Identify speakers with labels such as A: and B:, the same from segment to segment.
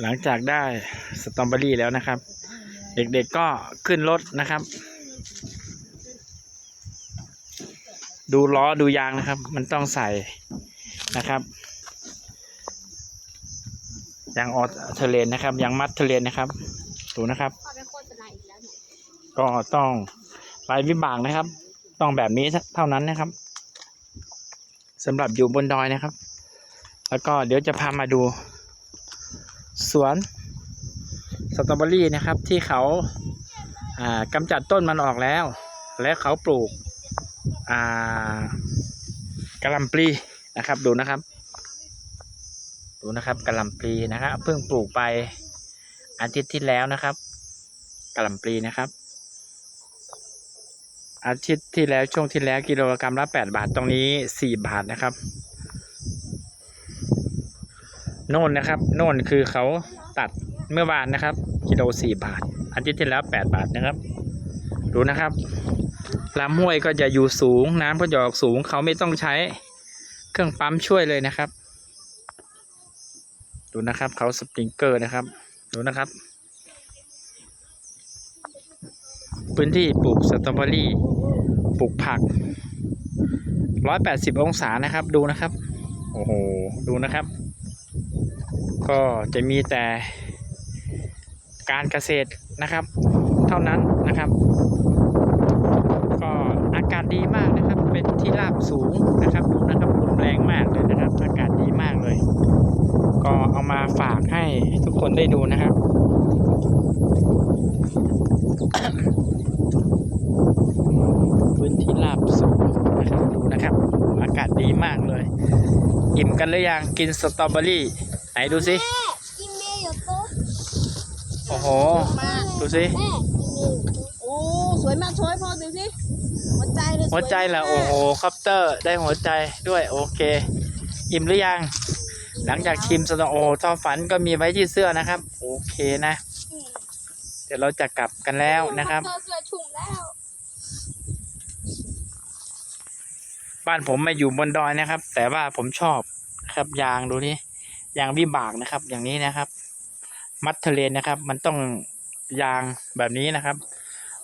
A: หลังจากได้สตรอเบอรี่แล้วนะครับ เด็กๆก็ขึ้นรถนะครับ ดูล้อดูยางนะครับ มันต้องใส่นะครับยางออเทเลนนะครับยางมัดเทเลนนะครับดูนะครับ
B: พอเป็นโฆษณาอีกแล้วเนี่ย
A: ก็ต้องลายวิบากนะครับ ต้องแบบนี้เท่านั้นนะครับสำหรับอยู่บนดอยนะครับ แล้วก็เดี๋ยวจะพามาดู สวนสตรอเบอรี่นะครับ ที่เขาากำจัดต้นมันออกแล้ว และเขาปลูกอ่ากะลำปลีนะครับดูนะครับ ดูนะครับกระลำปลีนะครับเพิ่งปลูกไปอาทิตย์ที่แล้วนะครับกระลำปลีนะครับ อาทิตย์ที่แล้วช่วงที่แล้วกิโลกรัมละแปดบาทตรงนี้สี่บาทนะครับ โน่นนะครับ โน่นคือเขาตัดเมื่อวานนะครับ กิโลสี่บาท อาทิตย์ที่แล้วแปดบาทนะครับ ดูนะครับลำห้วยก็จะอยู่สูง น้ำก็จะออกสูง เขาไม่ต้องใช้เครื่องปั๊มช่วยเลยนะครับ ดูนะครับเขาสปริงเกอร์นะครับ ดูนะครับ พื้นที่ปลูกสตรอเบอรี่ปลูกผัก180องศานะครับ ดูนะครับ โอ้โห ดูนะครับ ก็จะมีแต่การเกษตรนะครับ เท่านั้นนะครับ ก็อากาศดีมากนะครับ เป็นที่ราบสูงนะครับดูนะครับลมแรงมากเลยนะครับ อากาศดีมากเลย ก็เอามาฝากให้ทุกคนได้ดูนะครับพื้นที่ราบสูงนะครับดูนะครับ อากาศดีมากเลย อิ่มกันหรือยังกินสตรอเบอรี่ ไหนดูสิ
B: แม่กินเมย์อยู่โต๊ะ
A: โอ้โห
B: มาก
A: ดูสิ
B: แม่กินเมย์อยู่โต๊ะ
C: โอ้สวยมากช่วยพ่อดูสิหัวใจเลย
A: หัวใจเหรอ
C: ส
A: โอ้
C: วย
A: โห
C: มาก
A: คอปเตอร์ได้หัวใจด้วยโอเค อิ่มหรือยัง หลังจากชิมสตรอโอทอฝันก็มีไว้ที่เสื้อนะครับ โอเคนะ เดี๋ยวเราจะกลับกันแล้วนะครับ
B: เธอเสื้อชุ่มแล้ว
A: บ้านผมมาอยู่บนดอยนะครับ แต่ว่าผมชอบนะครับยางดูนี่ ยางวิบากนะครับ อย่างนี้นะครับ มัดเทเลนนะครับ มันต้องยางแบบนี้นะครับ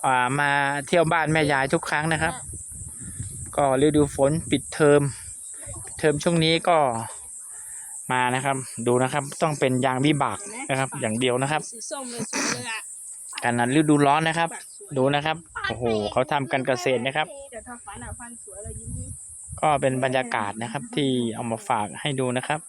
A: อ่ามาเที่ยวบ้านแม่ยายทุกครั้งนะครับ ก็ฤดูฝนปิดเทอมเทอมช่วงนี้ก็มานะครับ ดูนะครับ ต้องเป็นยางวิบากนะครับ อย่างเดียวนะครับการนั้นฤดูร้อนนะครับ ดูนะครับโอ้โหเขาทำกันเกษตรนะครับก็เป็นบรรยากาศนะครับ ที่เอามาฝากให้ดูนะครับ